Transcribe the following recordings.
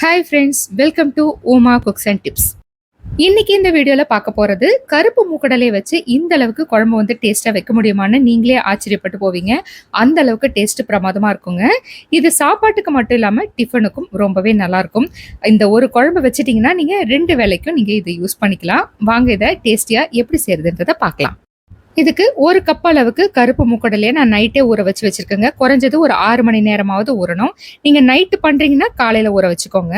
Hi friends welcome to Oma cooks and tips இன்னைக்கு இந்த வீடியோவில் பார்க்க போகிறது கருப்பு மூக்கடலையை வச்சு இந்த அளவுக்கு குழம்பு வந்து டேஸ்ட்டாக வைக்க முடியுமான்னு நீங்களே ஆச்சரியப்பட்டு போவீங்க. அந்த அளவுக்கு டேஸ்ட்டு பிரமாதமாக இருக்குங்க. இது சாப்பாட்டுக்கு மட்டும் இல்லாமல் டிஃபனுக்கும் ரொம்பவே நல்லாயிருக்கும் இந்த ஒரு குழம்பு வச்சுட்டிங்கன்னா நீங்கள் ரெண்டு வேலைக்கும் நீங்கள் இதை யூஸ் பண்ணிக்கலாம். வாங்க இதை டேஸ்டியாக எப்படி செய்கிறதுன்றதை பார்க்கலாம். இதுக்கு ஒரு கப் அளவுக்கு கருப்பு மூக்கடலையை நான் நைட்டே ஊற வச்சு வச்சுருக்கேங்க. குறைஞ்சது ஒரு ஆறு மணி நேரமாவது ஊறணும். நீங்கள் நைட்டு பண்ணுறீங்கன்னா காலையில் ஊற வச்சுக்கோங்க.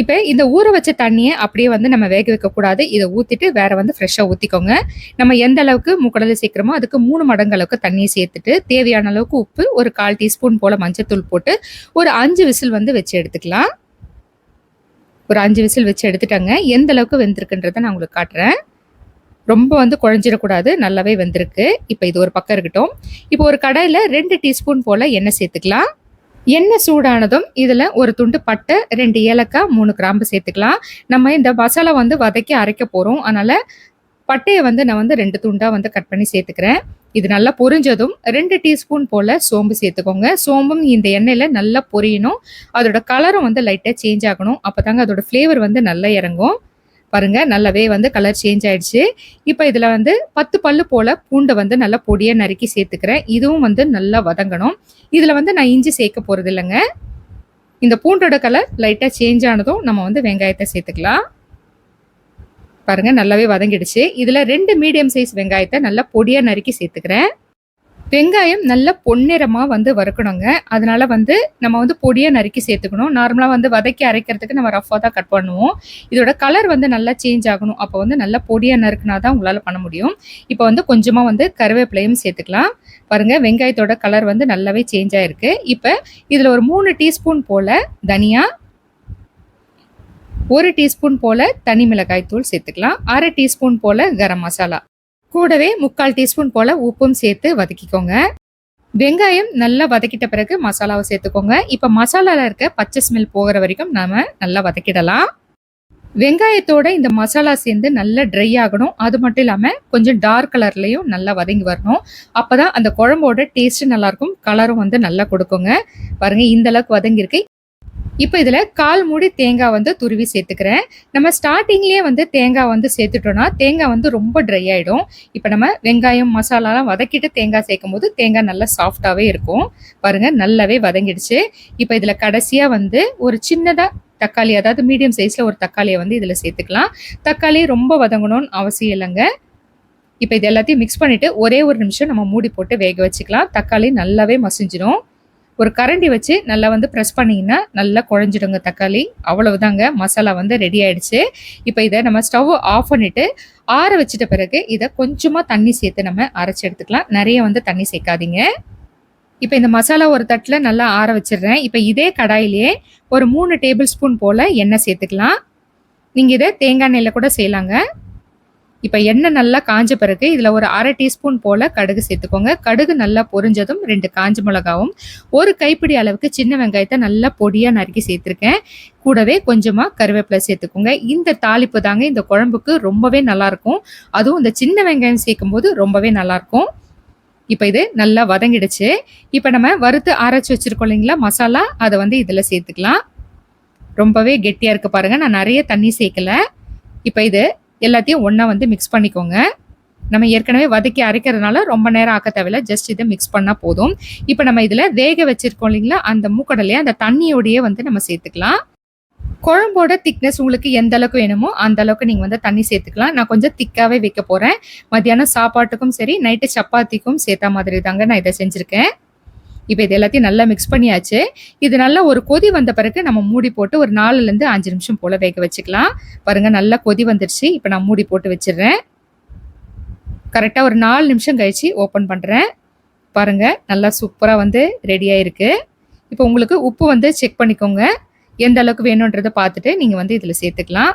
இப்போ இந்த ஊற வச்ச தண்ணியை அப்படியே வந்து நம்ம வேக வைக்கக்கூடாது. இதை ஊற்றிட்டு வேற வந்து ஃப்ரெஷ்ஷாக ஊற்றிக்கோங்க நம்ம எந்த அளவுக்கு முக்கடலை சேர்க்குறோமோ அதுக்கு மூணு மடங்கு அளவுக்கு தண்ணியை சேர்த்துட்டு தேவையான அளவுக்கு உப்பு ஒரு கால் டீஸ்பூன் போல் மஞ்சத்தூள் போட்டு ஒரு அஞ்சு விசில் வந்து வச்சு எடுத்துக்கலாம். ஒரு அஞ்சு விசில் வச்சு எடுத்துட்டாங்க. எந்த அளவுக்கு வெந்திருக்குன்றதை நான் உங்களுக்கு காட்டுறேன். ரொம்ப வந்து குழஞ்சிடக்கூடாது நல்லாவே வந்திருக்கு. இப்போ இது ஒரு பக்கம் இருக்கட்டும். இப்போ ஒரு கடையில் ரெண்டு டீஸ்பூன் போல் எண்ணெய் சேர்த்துக்கலாம். எண்ணெய் சூடானதும் இதில் ஒரு துண்டு பட்டை ரெண்டு ஏலக்காய் மூணு கிராம்பு சேர்த்துக்கலாம். நம்ம இந்த மசாலா வந்து வதக்கி அரைக்க போகிறோம் அதனால் பட்டையை வந்து நான் வந்து ரெண்டு துண்டாக வந்து கட் பண்ணி சேர்த்துக்கிறேன். இது நல்லா பொரிஞ்சதும் ரெண்டு டீஸ்பூன் போல் சோம்பு சேர்த்துக்கோங்க. சோம்பும் இந்த எண்ணெயில் நல்லா பொரியணும். அதோட கலரும் வந்து லைட்டாக சேஞ்ச் ஆகணும். அப்போ தாங்க அதோட ஃப்ளேவர் வந்து நல்லா இறங்கும். பாருங்க நல்லாவே வந்து கலர் சேஞ்ச் ஆயிடுச்சு. இப்போ இதில் வந்து பத்து பல்லு போல் பூண்டை வந்து நல்லா பொடியை நறுக்கி சேர்த்துக்கிறேன். இதுவும் வந்து நல்லா வதங்கணும். இதில் வந்து நான் இஞ்சி சேர்க்க போகிறது இல்லைங்க. இந்த பூண்டோட கலர் லைட்டாக சேஞ்ச் ஆனதும் நம்ம வந்து வெங்காயத்தை சேர்த்துக்கலாம். பாருங்கள் நல்லாவே வதங்கிடுச்சு. இதில் ரெண்டு மீடியம் சைஸ் வெங்காயத்தை நல்லா பொடியாக நறுக்கி சேர்த்துக்கிறேன். வெங்காயம் நல்ல பொன்னிறமாக வந்து வறுக்கணுங்க. அதனால வந்து நம்ம வந்து பொடியாக நறுக்கி சேர்த்துக்கணும். நார்மலாக வந்து வதக்கி அரைக்கிறதுக்கு நம்ம ரஃபாக தான் கட் பண்ணுவோம். இதோட கலர் வந்து நல்லா சேஞ்ச் ஆகணும். அப்போ வந்து நல்லா பொடியாக நறுக்குனா தான் உங்களால் பண்ண முடியும். இப்போ வந்து கொஞ்சமாக வந்து கருவேப்பிலையும் சேர்த்துக்கலாம். பாருங்கள் வெங்காயத்தோட கலர் வந்து நல்லாவே சேஞ்ச் ஆகிருக்கு இப்போ இதில் ஒரு மூணு டீஸ்பூன் போல் தனியா ஒரு டீஸ்பூன் போல் தனி மிளகாய் தூள் சேர்த்துக்கலாம். அரை டீஸ்பூன் போல் கரம் மசாலா. கூடவே முக்கால் டீஸ்பூன் போல் உப்பும் சேர்த்து வதக்கிக்கோங்க. வெங்காயம் நல்லா வதக்கிட்ட பிறகு மசாலாவை சேர்த்துக்கோங்க. இப்போ மசாலாவில் இருக்க பச்சை ஸ்மெல் போகிற வரைக்கும் நாம் நல்லா வதக்கிடலாம். வெங்காயத்தோட இந்த மசாலா சேர்ந்து நல்லா ட்ரை ஆகணும். அது மட்டும் இல்லாமல் கொஞ்சம் டார்க் கலர்லையும் நல்லா வதங்கி வரணும். அப்போ தான் அந்த குழம்போட டேஸ்ட்டு நல்லாயிருக்கும் கலரும் வந்து நல்லா கொடுக்குங்க. பாருங்கள் இந்தளவுக்கு வதங்கியிருக்கு. இப்போ இதில் கால் மூடி தேங்காய் வந்து துருவி சேர்த்துக்கிறேன். நம்ம ஸ்டார்டிங்லேயே வந்து தேங்காய் வந்து சேர்த்துட்டோம்னா தேங்காய் வந்து ரொம்ப ட்ரை ஆகிடும் இப்போ நம்ம வெங்காயம் மசாலாலாம் வதக்கிட்டு தேங்காய் சேர்க்கும் போது தேங்காய் நல்லா சாஃப்டாகவே இருக்கும். பாருங்கள் நல்லாவே வதங்கிடுச்சு. இப்போ இதில் கடைசியாக வந்து ஒரு சின்னதாக தக்காளி அதாவது மீடியம் சைஸில் ஒரு தக்காளியை வந்து இதில் சேர்த்துக்கலாம். தக்காளி ரொம்ப வதங்கணும்னு அவசியம் இல்லைங்க. இப்போ இது எல்லாத்தையும் மிக்ஸ் பண்ணிவிட்டு ஒரே ஒரு நிமிஷம் நம்ம மூடி போட்டு வேக வச்சுக்கலாம். தக்காளி நல்லாவே மசிஞ்சிடும். ஒரு கரண்டி வச்சு நல்லா வந்து ப்ரெஸ் பண்ணிங்கன்னா நல்லா குழஞ்சிடுங்க தக்காளி. அவ்வளவுதாங்க. மசாலா வந்து ரெடி ஆயிடுச்சு. இப்போ இதை நம்ம ஸ்டவ் ஆஃப் பண்ணிவிட்டு ஆற வச்சிட்ட பிறகு இதை கொஞ்சமாக தண்ணி சேர்த்து நம்ம அரைச்சி எடுத்துக்கலாம். நிறைய வந்து தண்ணி சேர்க்காதீங்க. இப்போ இந்த மசாலா ஒரு தட்டில் நல்லா ஆற வச்சிடுறேன். இப்போ இதே கடாயிலேயே ஒரு மூணு டேபிள் ஸ்பூன் போல் எண்ணெய் சேர்த்துக்கலாம். நீங்கள் இதை தேங்காய் எண்ணெயில் கூட செய்யலாங்க. இப்போ எண்ணெய் நல்லா காஞ்ச பிறகு இதில் ஒரு அரை டீஸ்பூன் போல் கடுகு சேர்த்துக்கோங்க. கடுகு நல்லா பொரிஞ்சதும் ரெண்டு காஞ்ச மிளகாவும் ஒரு கைப்பிடி அளவுக்கு சின்ன வெங்காயத்தை நல்லா பொடியாக நறுக்கி சேர்த்துருக்கேன். கூடவே கொஞ்சமாக கருவேப்பிலை சேர்த்துக்கோங்க. இந்த தாளிப்பு தாங்க இந்த குழம்புக்கு ரொம்பவே நல்லாயிருக்கும் அதுவும் இந்த சின்ன வெங்காயம் சேர்க்கும்போது ரொம்பவே நல்லாயிருக்கும் இப்போ இது நல்லா வதங்கிடுச்சு. இப்போ நம்ம வறுத்து அரைச்சி வச்சுருக்கோம் இல்லைங்களா மசாலா அதை வந்து இதில் சேர்த்துக்கலாம். ரொம்பவே கெட்டியாக இருக்குது பாருங்கள் நான் நிறைய தண்ணி சேர்க்கலை. இப்போ இது எல்லாத்தையும் ஒன்றா வந்து மிக்ஸ் பண்ணிக்கோங்க. நம்ம ஏற்கனவே வதக்கி அரைக்கிறதுனால ரொம்ப நேரம் ஆக்க தேவையில்ல. ஜஸ்ட் இதை மிக்ஸ் பண்ணால் போதும். இப்போ நம்ம இதில் வேக வச்சுருக்கோம் இல்லைங்களா? அந்த மூக்கடலையே அந்த தண்ணியோடையே வந்து நம்ம சேர்த்துக்கலாம். குழம்போட திக்னஸ் உங்களுக்கு எந்த அளவுக்கு வேணுமோ அந்த அளவுக்கு நீங்கள் வந்து தண்ணி சேர்த்துக்கலாம். நான் கொஞ்சம் திக்காகவே வைக்க போகிறேன் மத்தியானம் சாப்பாட்டுக்கும் சரி நைட்டு சப்பாத்திக்கும் சேர்த்த மாதிரி தாங்க நான் இதை செஞ்சுருக்கேன். இப்போ இது எல்லாத்தையும் நல்லா மிக்ஸ் பண்ணியாச்சு. இது நல்லா ஒரு கொதி வந்த பிறகு நம்ம மூடி போட்டு ஒரு நாலுலேருந்து அஞ்சு நிமிஷம் போல் வேக வச்சுக்கலாம். பாருங்கள் நல்லா கொதி வந்துடுச்சு இப்போ நான் மூடி போட்டு வச்சிடுறேன். கரெக்டாக ஒரு நாலு நிமிஷம் கழித்து ஓப்பன் பண்ணுறேன் பாருங்கள் நல்லா சூப்பராக வந்து ரெடியாக இருக்குது இப்போ உங்களுக்கு உப்பு வந்து செக் பண்ணிக்கோங்க. எந்த அளவுக்கு வேணுன்றதை பார்த்துட்டு நீங்கள் வந்து இதில் சேர்த்துக்கலாம்.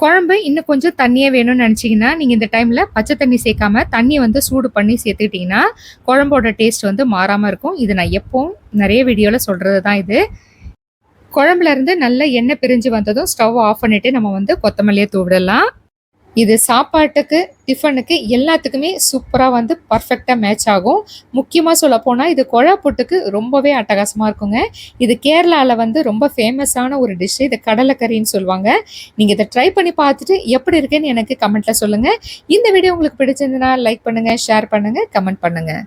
குழம்பு இன்னும் கொஞ்சம் தண்ணியே வேணும்னு நினச்சிங்கன்னா நீங்கள் இந்த டைமில் பச்சை தண்ணி சேர்க்காம தண்ணியை வந்து சூடு பண்ணி சேர்த்துக்கிட்டிங்கன்னா குழம்போட டேஸ்ட் வந்து மாறாமல் இருக்கும். இது நான் எப்போவும் நிறைய வீடியோவில் சொல்கிறது தான் இது குழம்புலேருந்து நல்ல எண்ணெய் பிரிஞ்சு வந்ததும் ஸ்டவ் ஆஃப் பண்ணிவிட்டு நம்ம வந்து கொத்தமல்லியை தூவிடலாம். இது சாப்பாட்டுக்கு டிஃபனுக்கு எல்லாத்துக்குமே சூப்பராக வந்து பர்ஃபெக்டாக மேட்ச் ஆகும். முக்கியமாக சொல்ல போனால் இது குழா புட்டுக்கு ரொம்பவே அட்டகாசமாக இருக்குங்க. இது கேரளாவில் வந்து ரொம்ப ஃபேமஸான ஒரு டிஷ்ஷு இது கடலைக்கறின்னு சொல்லுவாங்க. நீங்கள் இதை ட்ரை பண்ணி பார்த்துட்டு எப்படி இருக்குன்னு எனக்கு கமெண்ட்டில் சொல்லுங்கள் இந்த வீடியோ உங்களுக்கு பிடிச்சிருந்ததுன்னா லைக் பண்ணுங்கள் ஷேர் பண்ணுங்கள் கமெண்ட் பண்ணுங்கள்